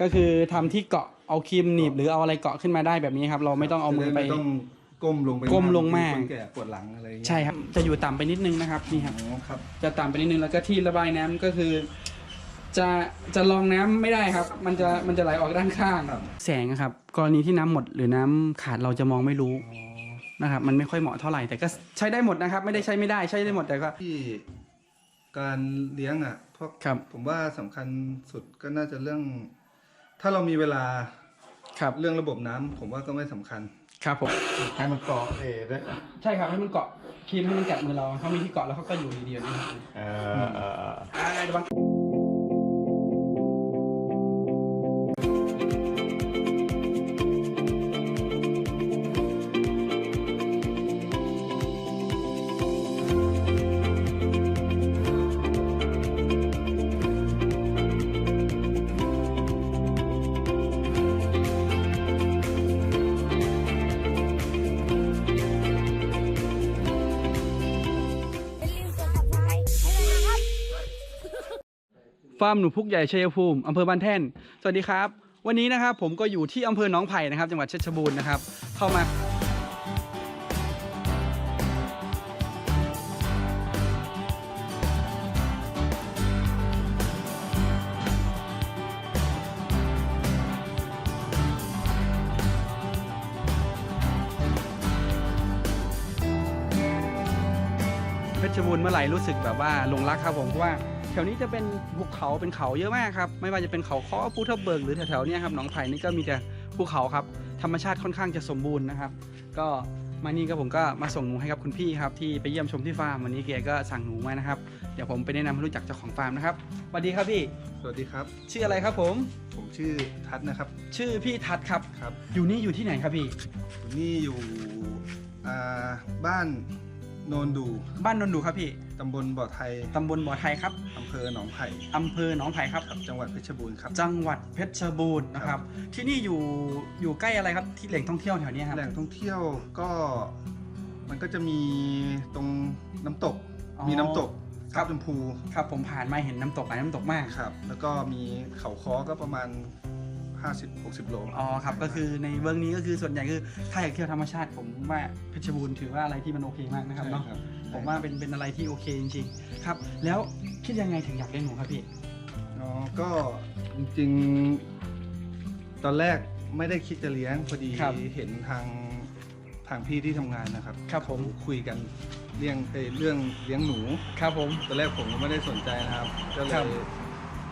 ก็คือทำที่เกาะเอาครีมหนีบหรือเอาอะไรเกาะขึ้นมาได้แบบนี้ครับ เราไม่ต้องเอามือไป จะด้ต้องก้มลงไปก้มลงมาก คนแก่ปวดหลังอะไรอย่างเงี้ยใช่ครับจะอยู่ต่ำไปนิดนึงนะครับนี่ครับ อ๋อครับ จะต่ำไปนิดนึงแล้วก็ที่ระบายน้ำก็คือ จะจะรองน้ำไม่ได้ครับ มันจะมันจะไหลออกด้านข้างครับ แสงอะครับ กรณีที่น้ำหมดหรือน้ำขาดเราจะมองไม่รู้อ๋อนะครับ มันไม่ค่อยเหมาะเท่าไหร่แต่ก็ใช้ได้หมดนะครับ ไม่ได้ใช้ไม่ได้ใช้ได้หมดแต่ก็ ที่การเลี้ยงอะเพราะครับ ผมว่าสำคัญสุดก็น่าจะเรื่อง ถ้าเรามีเวลาครับเรื่องระบบน้ำผมว่าก็ไม่สำคัญ ครับผมให้มันเกาะเอด้วยใช่ครับให้มันเกาะครีมให้มันกัดมือเราเขามีที่เกาะแล้วเขาก็อยู่ดีๆนะครับเออเออเออ อ่าระวัง ร์มหนูพุกใหญ่ชัยภูมิอำเภอบ้านแท่น สวัสดีครับ วันนี้นะครับผมก็อยู่ที่อำเภอหนองไผ่นะครับ จังหวัดเพชรบูรณ์นะครับ เข้ามาเพชรบูรณ์เมื่อไหร่รู้สึกแบบว่าหลงรักครับผมเพราะว่า แถวนี้จะเป็นภูเขาเป็นเขาเยอะมากครับ ไม่ว่าจะเป็นเขาค้อภูทับเบิกหรือแถวๆเนี้ยครับหนองไผ่นี่ก็มีแต่ภูเขาครับ ธรรมชาติค่อนข้างจะสมบูรณ์นะครับ ก็มานี่ก็ผมก็มาส่งหนูให้กับคุณพี่ครับที่ไปเยี่ยมชมที่ฟาร์มวันนี้เกียก็สั่งหนูมานะครับเดี๋ยวผมไปแนะนำให้รู้จักเจ้าของฟาร์มนะครับสวัสดีครับพี่ สวัสดีครับ ชื่ออะไรครับผม ผมชื่อทัศน์นะครับ ชื่อพี่ทัศน์ครับ ครับ อยู่นี่อยู่ที่ไหนครับพี่ ผมนี่อยู่อ่าบ้าน โนนดูบ้านนนดูครับพี่ ตำบลบ่อไทยตำบลบ่อไทยครับอำเภอหนองไผ่อำเภอหนองไผ่ครับ ครับจังหวัดเพชรบูรณ์ครับ จังหวัดเพชรบูรณ์นะครับ ที่นี่อยู่อยู่ใกล้อะไรครับที่แหล่งท่องเที่ยวแถวเนี้ยครับ แหล่งท่องเที่ยวก็มันก็จะมีตรงน้ำตก อ๋อมีน้ำตกครับชมพูครับผมผ่านมาเห็นน้ำตกหลายน้ำตกมาก ครับ แล้วก็มีเขาค้อก็ประมาณ 50-60 โลอ๋อครับก็คือในเบื้องนี้ก็คือส่วนใหญ่คือถ้าอยากเที่ยวธรรมชาติผมว่าเพชรบูรณ์ถือว่าอะไรที่มันโอเคมากนะครับใช่เนาะครับผมว่าเป็นเป็นอะไรที่โอเคจริงๆครับ แล้วคิดยังไงถึงอยากเลี้ยงหนูครับพี่อ๋อก็จริงๆ ตอนแรกไม่ได้คิดจะเลี้ยงพอดีครับเห็นทางทางพี่ที่ทำงานนะครับครับผมเขาคุยกันเรื่องเอ่อเรื่องเลี้ยงหนูครับผมตอนแรกผมก็ไม่ได้สนใจนะครับก็เลครัยบ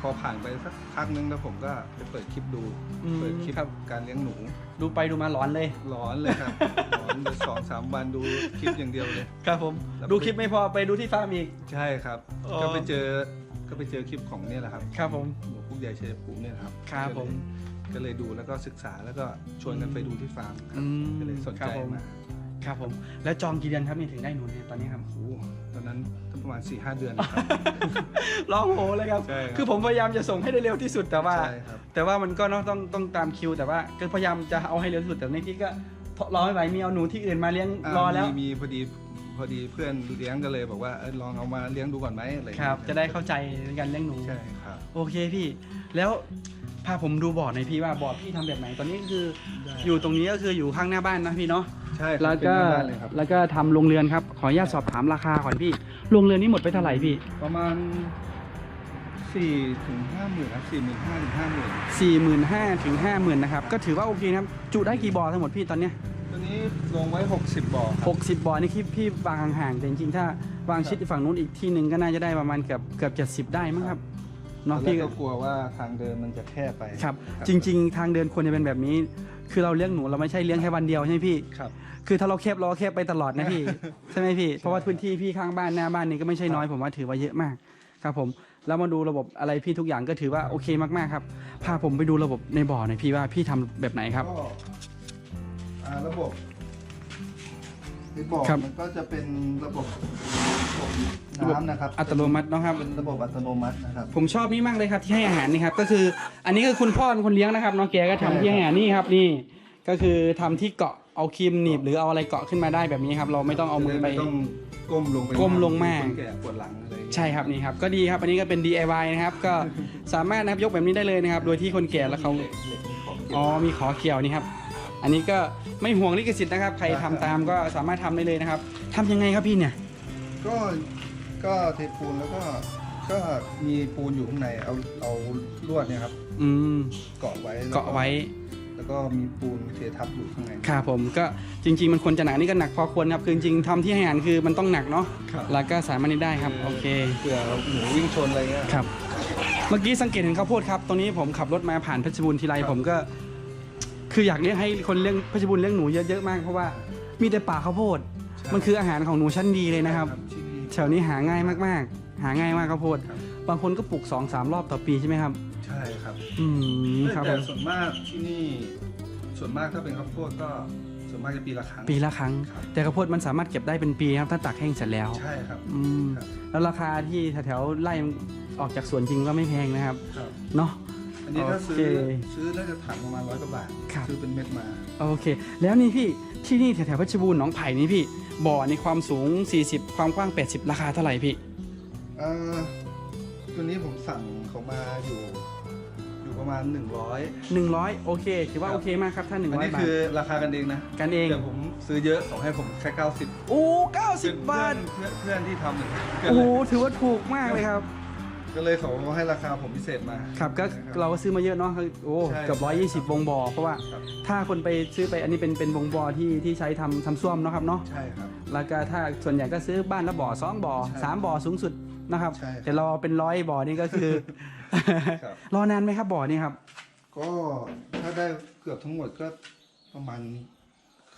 พอผ่านไปสักพักนึงแล้วผมก็ไปเปิดคลิปดู อืม เปิดคลิปครับการเลี้ยงหนูดูไปดูมาร้อนเลย ร้อนเลยครับ ร้อนไปสองสามวันดูคลิปอย่างเดียวเลย ครับผม แล้ว ดูคลิปไม่พอไปดูที่ฟาร์มอีก ใช่ครับ อ๋อ ก็ไปเจอก็ไปเจอคลิปของเนี่ยแหละครับครับผม หนูพุกใหญ่ชัยภูมิเนี่ยนะครับครับผม ก็เลยดูแล้วก็ศึกษาแล้วก็ชวนกันไปดูที่ฟาร์มครับอืมก็เลยสนครัใจบผม มา ครับผม แล้วจองกี่เดือนครับนี่ถึงได้หนูเนี่ยตอนนี้ครับ โอ้โหตอนนั้นประมาณ4ี่ห้าเดือนนะครับ ร้องโหเลยครับ ใช่ครับคือผมพยายามจะส่งให้ได้เร็วที่สุดแต่ว่า ใช่ครับ แต่ว่ามันก็เนอะต้องต้องตามคิว แต่ว่าก็พยายามจะเอาให้เร็วที่สุดแต่ในที่ก็รอไม่ไหวมีเอาหนูที่อื่นมาเลี้ยงารอแล้วมีมีพอดีพอดีเพื่อนเลี้ยงก็เลยบอกว่าเออลองเอามาเลี้ยงดูก่อนไหมอะไรอย่างคเงี้ยรับ จะได้เข้าใจในการเลี้ยงหนู ใช่ครับ โอเคพี่ แล้ว พาผมดูบ่อหน่อยพี่ว่าบ่อพี่ทำแบบไหนตอนนี้คือได้อยู่ตรงนี้ก็คืออยู่ข้างหน้าบ้านนะพี่เนาะใช่ครับแล้วเป็นก็หน้าบ้านเลยครับ แล้วก็ทำโรงเรือนครับขออนุญาตสอบถามราคาก่อนพี่โรงเรือนนี้หมดไปเท่าไหร่พี่ประมาณสี่ถึงห้าหมื่นครับสี่หมื่นห้าถึงห้าหมื่นสี่หมื่นห้าถึงห้าหมื่นนะครับก็ถือว่าโอเคนะครับจุได้กี่บ่อทั้งหมดพี่ตอนเนี้ยตัวนี้ลงไว้หกสิบบ่อครับหกสิบบ่อนี่พี่พี่วางห่างๆแต่จริงๆถ้าวางชิดฝั่งนู้นอีกที่หนึ่งก็น่าจะได้ประมาณเกือบเกือบเจ็ดสิบได้มั้งครับตอ เนาะนแรพี่กก็ก็กลัวว่าทางเดินมันจะแคบไปครับ จริง ๆ ทางเดินควรจะเป็นแบบนี้ คือเราเลี้ยงหนูเราไม่ใช่เลี้ยงแค่วันเดียวใช่ไหมพี่ครับคือถ้าเราแคบเราก็แคบไปตลอดนะพี่ใช่ไหมพี่เพราะว่าพื้นที่พี่ข้างบ้านหน้าบ้านนี่ก็ไม่ใช่น้อยผมว่าถือว่าเยอะมากครับผมแล้วมาดูระบบอะไรพี่ทุกอย่างก็ถือว่าโอเคมากๆครับพาผมไปดูระบบในบ่อหน่อยพี่ว่าพี่ทำแบบไหนครับก็อ่าระบบในบ่อครับมันก็จะเป็นระบบระบบระบบ น้ำนะครับอัตโนมัติเนาะครับ เป็นระบบอัตโนมัตินะครับ ผมชอบนี่มากเลยครับที่ให้อาหารนี่ครับก็คือ อันนี้ก็คุณพ่อเป็นคนเลี้ยงนะครับน้องแกก็ทำใช่ที่ให้อาหารนี่ครับนี่ ก็คือทำที่เกาะเอาเอาครีมหนีบหรือเอาอะไรเกาะขึ้นมาได้แบบนี้ครับ เราไม่ต้องเอามือไปจะด้ต้องก้มลงไปก้มลงมาก คนแก่ปวดหลังอะไรอย่างเงี้ยใช่ครับนี่ครับก็ดีครับอันนี้ก็เป็น DIY นะครับ ก็สามารถนะครับยกแบบนี้ได้เลยนะครับ โดยที่คนแก่แล้วเขาหล็กเหล็กมีของเก็บ อ๋อ มีขอเกี่ยวนี่ครับ อันนี้ก็ไม่ห่วงลิขสิทธิ์นะครับ ใครทำตามก็สามารถทำได้เลยนะครับ ทำยังไงครับพี่เนี่ย ก็ก็เทปูนแล้วก็ก็มีปูนอยู่ข้างในเอาเอาลวดเนี่ยครับอืมเกาะไว้แล้วเกาะไว้แล้วก็มีปูนเททับอยู่ข้างใน ครับผมก็จริง ๆ มันควรจะหนักนี่ก็หนักพอควรครับคือจริงๆทำที่ให้อาหารคือมันต้องหนักเนาะครับ แล้วก็สามารถนี้ได้ครับโอเค เผื่อหนูวิ่งชนอะไรเงี้ย ครับ เมื่อกี้สังเกตเห็นข้าวโพดครับ ตรงนี้ผมขับรถมาผ่านเพชรบูรณ์ทีไรครับ ผมก็ คืออยากเลี้ยงให้คนเลี้ยงเพชรบูรณ์เลี้ยงหนูเยอะๆมากเพราะว่ามีแต่ป่าข้าวโพด มันคืออาหารของหนูชั้นดีเลยนะครับที่นี่แถวนี้หาง่ายมากๆ หาง่ายมากข้าวโพดครับบางคนก็ปลูก2อสามรอบต่อปีใช่ไหมครับ ใช่ครับอืมครับผแต่มส่วนมากที่นี่ ส่วนมากถ้าเป็นข้าวโพดก็ ส่วนมากจะปีละครั้ง ปีละครั้ง ครับ แต่ข้าวโพดมันสามารถเก็บได้เป็นปีครับถ้าตักแห้งเสร็จแล้ว ใช่ครับ อืม ครับ แล้วราคาที่แถวๆไร่ออกจากสวนจริงก็ไม่แพงนะครับ ครับ เนาะ อันนี้ถ้าซื้อโอเคซื้อน่าจะถังประมาณร้อยกว่าบาทครับ ซื้อเป็นเม็ดมา โอเค แล้วนี่พี่ที่นี่แถวๆเพชรบูรณ์หนองไผ่นี่พี่บ่อในความสูง 40 ความกว้าง 80 ราคาเท่าไหร่พี่ เอ่อตัวนี้ผมสั่งเขามาอยู่ อยู่ประมาณ 100 100 โอเค ถือว่าครับ โอเคมากครับ ถ้าอันนี้100บาท คือราคากันเองนะกันเอง แต่ผมซื้อเยอะเขาให้ผมแค่90โอ้90บาทเพื่อนเพื่อนที่ทำเนี่ยเพื่อนโอ้เลโหยถือว่าถูกมากเลยครับ ก็เลยเขาให้ราคาผมพิเศษมา ครับก็นะคบเราก็ซื้อมาเยอะเนาะคือโอ้ใช่เกือบ120วงบ่อเพราะว่าครับ ถ้าคนไปซื้อไปอันนี้เป็นเป็นวงบ่อที่ที่ใช้ทำทำส้วมเนาะครับเนาะใช่ครับ แล้วก็ถ้าส่วนใหญ่ก็ซื้อบ้านละบ่อสองบ่อใช่สามบ่อสูงสุดนะครับ ใช่ครับแต่เราเป็นร้อยบ่อนี่ก็คือ ครับ รอนานไหมครับบ่อนี่ครับก็ถ้าได้เกือบทั้งหมดก็ประมาณ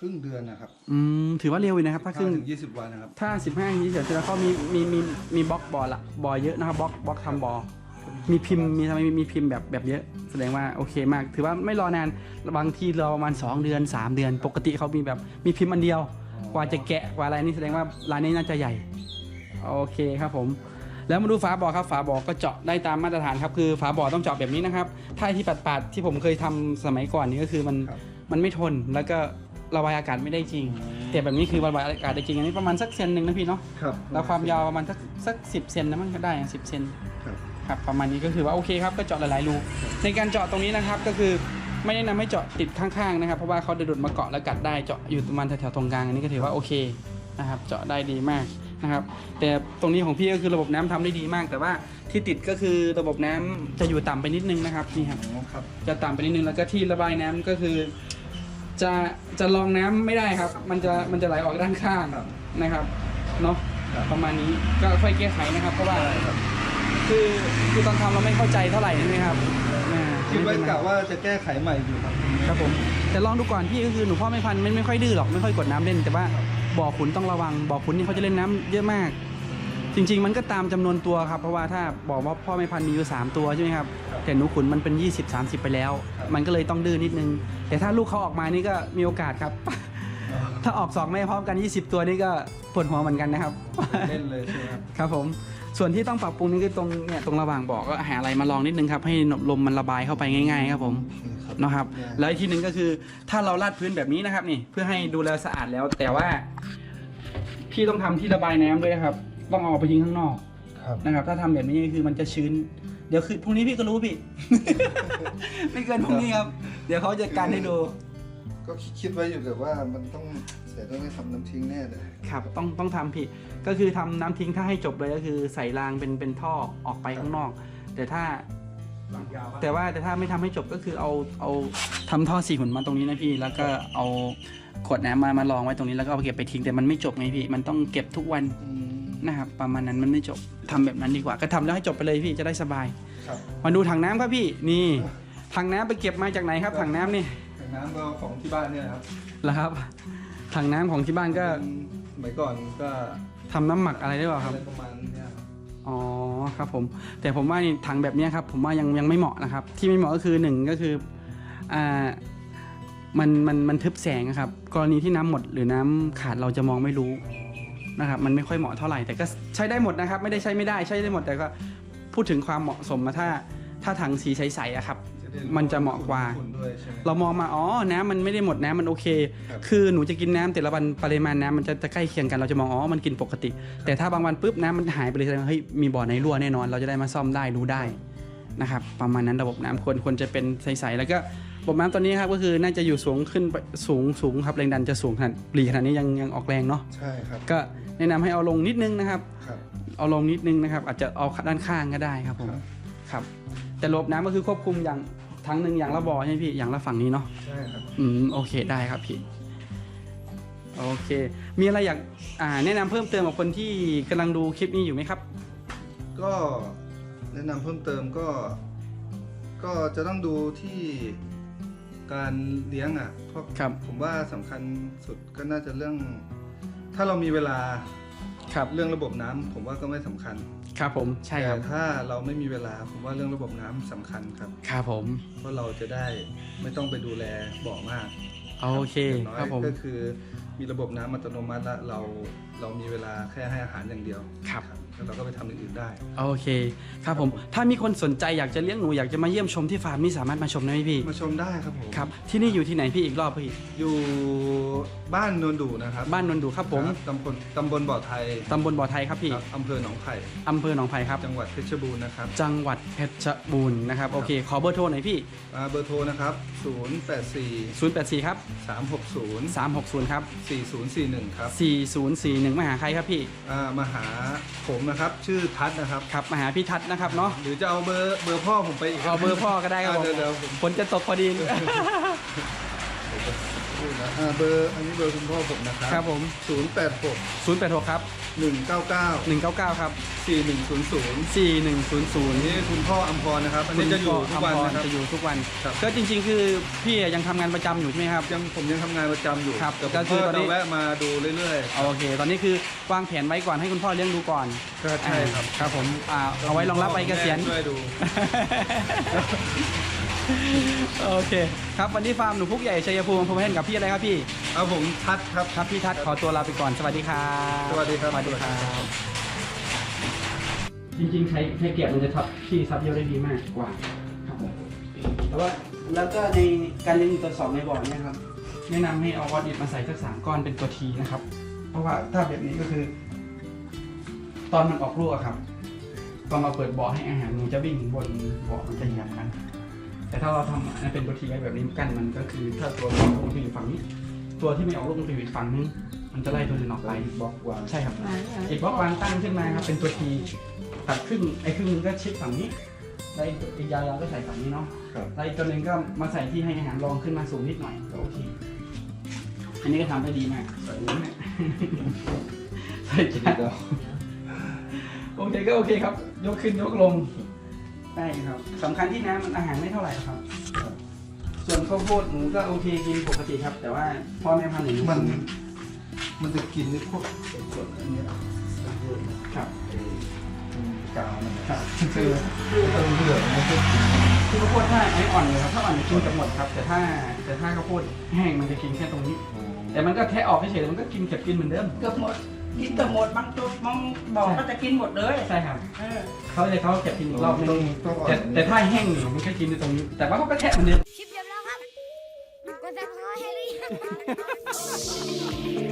ครึ่งเดือนนะครับอืมถือว่าเร็วอยู่นะครับ ถ้าครึ่งถึง20วันนะครับถ้า 15ทีเสร็จแล้วก็มีมีมีมีบล็อกบ่อละบ่อเยอะนะครับบล็อกบล็อกทำบ่อมีพิมพ์มีทำไมมีพิมพ์แบบแบบเยอะ แสดงว่าโอเคมาก ถือว่าไม่รอนานบางทีรอประมาณ 2 เดือน 3 เดือน ปกติเขามีแบบมีพิมพ์อันเดียว กว่าจะแกะกว่าอะไรนี่แสดงว่าร้านนี้น่าจะใหญ่ โอเคครับผม แล้วมาดูฝาบ่อครับฝาบ่อก็เจาะได้ตามมาตรฐานครับคือฝาบ่อต้องเจาะแบบนี้นะครับถ้าที่ปัดๆที่ผมเคยทำสมัยก่อนนี่ก็คือมันครับมันไม่ทนแล้วก็ ระบายอากาศไม่ได้จริง แต่แบบนี้คือระบายอากาศได้จริงอันนี้ประมาณสักเซนหนึ่งนะพี่เนาะครับแล้วความยาวประมาณสักสักสิบเซนนะมันก็ได้สิบเซนครับครับประมาณนี้ก็คือว่าโอเคครับก็เจาะหลายๆรูในการเจาะตรงนี้นะครับก็คือไม่แนะนำให้เจาะติดข้างๆนะครับ เพราะว่าเขาจะดูดมาเกาะแล้วกัดได้เจาะอยู่ประมาณแถวๆตรงกลางอันนี้ก็ถือว่าโอเคนะครับเจาะได้ดีมากนะครับ แต่ตรงนี้ของพี่ก็คือระบบน้ำทำได้ดีมาก แต่ว่าที่ติดก็คือระบบน้ำจะอยู่ต่ำไปนิดนึงนะครับนี่ครับอ๋อครับจะต่ำไปนิดนึงแล้วก็ที่ระบายน้ำก็คือ จะจะรองน้ำไม่ได้ครับ มันจะมันจะไหลออกด้านข้างครับนะครับเนาะครับประมาณนี้ก็ค่อยแก้ไขนะครับ เพราะว่าคือคือตอนทำเราไม่เข้าใจเท่าไหร่ใช่ไหมครับอ่าคิดไว้กะว่าจะแก้ไขใหม่อยู่ครับ ครับผมแต่ลองดูก่อนพี่ก็คือหนูพ่อไม่พันธุ์ไม่ไม่ค่อยดื้อหรอกไม่ค่อยกดน้ำเล่น แต่ว่าบ่อขุนต้องระวังบ่อขุนนี่เขาจะเล่นน้ำเยอะมาก จริง ๆ มันก็ตามจำนวนตัวครับ เพราะว่าถ้าบอกว่าพ่อไม่พันธุ์มีอยู่สามตัวใช่ไหมครับครับ แต่หนูขุนมันเป็น 20 30 ไปแล้วครับ มันก็เลยต้องดื้อนิดนึง แต่ถ้าลูกเขาออกมานี่ก็มีโอกาสครับ ถ้าออกสองแม่พร้อมกัน 20 ตัวนี่ก็ปวดหัวเหมือนกันนะครับ เล่นเลยใช่ไหมครับครับผมส่วนที่ต้องปรับปรุงนี่คือตรงเนี่ยตรงระหว่างบ่อก็หาอะไรมาลองนิดนึงครับให้ลมมันระบายเข้าไปง่าย ๆ ครับผมนะครับแล้วอีกทีหนึ่งก็คือถ้าเราลาดพื้นแบบนี้นะครับนี่เพื่อให้ดูแลสะอาดแล้ว แต่ว่าพี่ต้องทำที่ระบายน้ำด้วยนะครับ ต้องเอาไปทิ้งข้างนอกครับนะครับ ถ้าทำแบบนี้คือมันจะชื้น เดี๋ยวคือพรุ่งนี้พี่ก็รู้พี่ ไม่เกินพรุ่งนี้ครับ เดี๋ยวเขาจะการให้ดู ก็คิดไว้อยู่แต่ว่ามันต้องเสียต้องไปทำน้ำทิ้งแน่เลยครับต้องต้องทำผิดก็คือทำน้ำทิ้งถ้าให้จบเลยก็คือใส่รางเป็นเป็นท่อออกไปข้างนอก แต่ถ้า แต่ว่าแต่ถ้าไม่ทำให้จบก็คือเอาเอาทำท่อสีหุ่นมาตรงนี้นะพี่ แล้วก็เอาขวดน้ำมามาลองไว้ตรงนี้แล้วก็เอาเก็บไปทิ้งแต่มันไม่จบไงพี่ มันต้องเก็บทุกวัน อืม นะครับประมาณนั้นมันไม่จบทำแบบนั้นดีกว่า ก็ทำแล้วให้จบไปเลยพี่จะได้สบายครับมาดูถังน้ำครับพี่นี่ถังน้ำไปเก็บมาจากไหนครับถังน้ำนี่ถังน้ำก็ของที่บ้านเนี่ยนะครับเหรอครับถังน้ำของที่บ้านก็สมัยก่อนก็ทำน้ำหมักอะไรได้เปล่าครับอะไรประมาณเนี้ยครับอ๋อครับผมแต่ผมว่านี่ถังแบบเนี้ยครับผมว่ายังยังไม่เหมาะนะครับ ที่ไม่เหมาะก็คือหนึ่งก็คืออ่ามันมันมันทึบแสงอะครับ กรณีที่น้ำหมดหรือน้ำขาดเราจะมองไม่รู้ นะครับมันไม่ค่อยเหมาะเท่าไหร่แต่ก็ใช้ได้หมดนะครับ ไม่ได้ใช้ไม่ได้ใช้ได้หมดแต่ก็พูดถึงความเหมาะสมมาถ้าถ้าถังสีใสๆอะครับ มันจะเหมาะกว่าฝุ่นด้วยใช่ไหมเรามองมาอ๋อน้ำมันไม่ได้หมดน้ำมันโอเคครับคือหนูจะกินน้ำแต่ละวันปริมาณน้ำมันจะจะใกล้เคียงกันเราจะมองอ๋อมันกินปกติ แต่ถ้าบางวันปุ๊บน้ำมันหายไปเลยแสดงว่าเฮ้ยมีบ่อไหนรั่วแน่นอน เราจะได้มาซ่อมได้รู้ได้นะครับประมาณนั้นระบบน้ำควรควรจะเป็นใสๆแล้วก็ระบบน้ำตัวนี้ครับก็คือน่าจะอยู่สูงขึ้นไปสูงสูงครับแรงดันจะสูงขนาดปรีขนาดนี้ยังยังออกแรงเนาะใช่ครับก็ แนะนำให้เอาลงนิดนึงนะครับครับ เอาลงนิดนึงนะครับ อาจจะเอาด้านข้างก็ได้ครับผมครับครับแต่ระบบน้ำก็คือควบคุมอย่างทั้งหนึ่งอย่างละบ่อใช่ไหมพี่อย่างละฝั่งนี้เนาะใช่ครับอืมโอเคได้ครับพี่โอเค มีอะไรอยากอ่าแนะนำเพิ่มเติมกับคนที่กำลังดูคลิปนี้อยู่ไหมครับ ก็แนะนำเพิ่มเติมก็ ก็จะต้องดูที่การเลี้ยงอะเพราะครับผมว่าสำคัญสุดก็น่าจะเรื่อง ถ้าเรามีเวลาครับเรื่องระบบน้ำผมว่าก็ไม่สำคัญครับผมใช่ครับแต่ถ้าเราไม่มีเวลาผมว่าเรื่องระบบน้ำสำคัญครับ ครับผม เพราะเราจะได้ไม่ต้องไปดูแลบ่อมากโอเคย่างน้อยครับผม ก็คือมีระบบน้ำอัตโนมัติแล้วเรา เรามีเวลาแค่ให้อาหารอย่างเดียวครับ แล้วเราก็ไปทำอย่างอื่นได้ โอเค ครับผม ถ้ามีคนสนใจอยากจะเลี้ยงหนูอยากจะมาเยี่ยมชมที่ฟาร์มนี่สามารถมาชมได้ไหมพี่มาชมได้ครับผมครับที่นี่อยู่ที่ไหนพี่อีกรอบพี่อยู่บ้านนวลดูนะครับบ้านนนดูครับผมครับตำบลตำบลบ่อไทยตำบลบ่อไทยครับพี่ครับอำเภอหนองไผ่อำเภอหนองไผ่ครับ จังหวัดเพชรบูรณ์นะครับจังหวัดเพชรบูรณ์นะครับโอเคขอเบอร์โทรหน่อยพี่ อ่าเบอร์โทรนะครับ 084 084ครับ360 360ครับ4041 ครับ 4041มาหาใครครับพี่อ่ามาหาผมนะครับชื่อทัศน์นะครับครับมาหาพี่ทัศน์นะครับเนาะหรือจะเอาเบอร์เบอร์พ่อผมไปอีกเอาเบอร์พ่อก็ได้ครับผมอ่าเดี๋ยวเดี๋ยวผมฝนจะตกพอดีพูดนะอ่าเบอร์อันนี้เบอร์คุณพ่อผมนะครัครับผม086 086ครับ 199 199 ครับ 4100 4100 นี่คุณพ่ออัมพรนะครับ อันนี้จะอยู่ทุกวันคุณพ่อนะครับ จะอยู่ทุกวัน ครับ ก็จริง ๆ คือพี่ยังทำงานประจำอยู่ใช่ไหมครับ ยังผมยังทำงานประจำอยู่ครับแต่ผก็มคือก็ตอนนี้จะแวะมาดูเรื่อยโอเค ตอนนี้คือวางแผนไว้ก่อนให้คุณพ่อเลี้ยงดูก่อนๆก็ใช่ครับ อ่าครับผมอ่าเอาไว้รองรับใบเกษียณ ช่วยดู โอเค ครับวันนี้ฟาร์มหนูพุกใหญ่ชัยภูมิผมเห็นกับพี่อะไรครับพี่เอาผมทัดครับ ครับพี่ทัศน์ขอตัวลาไปก่อนสวัสดีครับสวัสดีครับสวัสดีครับจริงๆใช้ใช้เกียร์มันจะทับที่ซับเยอะได้ดีมากกว่าครับผมแต่ว่าแล้วก็ในการเลี้ยงตัวสองในบ่อเนี่ยครับแนะนำให้เอาวอดดิบมาใส่สักสามก้อนเป็นตัวทีนะครับ เพราะว่าถ้าแบบนี้ก็คือ ตอนมันออกลูกอะครับ ตอนเราเปิดบ่อให้อาหารหนูจะวิ่งบนบ่อมันจะเหยียบกัน แต่ถ้าเราทำอันนั้นเป็นตัวทีไว้แบบนี้กั้นมันก็คือถ้าตัวที่ออกลูกมันจะอยู่ฝั่งนี้ ตัวที่ไม่ออกลูกมันจะอยู่อีกฝั่งนึงมันจะไล่ตัวอื่นออกไปบล็อกวางใช่ครับอีกบล็อกวางตั้งขึ้นมาครับเป็นตัวทีตัดครึ่งไอ้ครึ่งนึงก็ชิดฝั่งนี้แล้วอีกอีกยาวๆก็ใส่ฝั่งนี้เนาะครับแล้วอีกตัวหนึ่งก็มาใส่ที่ให้อาหารรองขึ้นมาสูงนิดหน่อยก็โอเคอันนี้ก็ทำได้ดีมากใส่นี้นะใส่จานโอเคก็โอเคครับ ยกขึ้นยกลง ได้ครับสำคัญที่น้ำมันอาหารไม่เท่าไหร่ครับ ส่วนข้าวโพดหนูก็โอเคกินปกติครับ แต่ว่าพ่อแม่พันธุ์อย่างนี้มัน มันจะกินในพวกส่วนอันเนี้ยครับไอ้กาวมันครับคือคือเติมเหลืองมันก็กินคือข้าวโพดถ้าไอ้อ่อนเลยครับถ้าอ่อนจะกินกับหมดครับ แต่ถ้าแต่ถ้าข้าวโพดแห้งมันจะกินแค่ตรงนี้ แต่มันก็แค่ออกเฉยๆมันก็กินเก็บกินเหมือนเดิมเกือบหมด กินเกือบหมดบางตัวบางบอกก็จะกินหมดเลยใช่ครับเออเขาเลยเขาเก็บกินอีกรอบนึต้องงต้องอ่อนแต่แต่ถ้าแห้งเนี่ยมันก็กินในตรงนี้ แต่ว่าเขาก็แค่เหมือนเดิมคลิปจบแล้วครับกดซับสไครต์ให้หรือยัง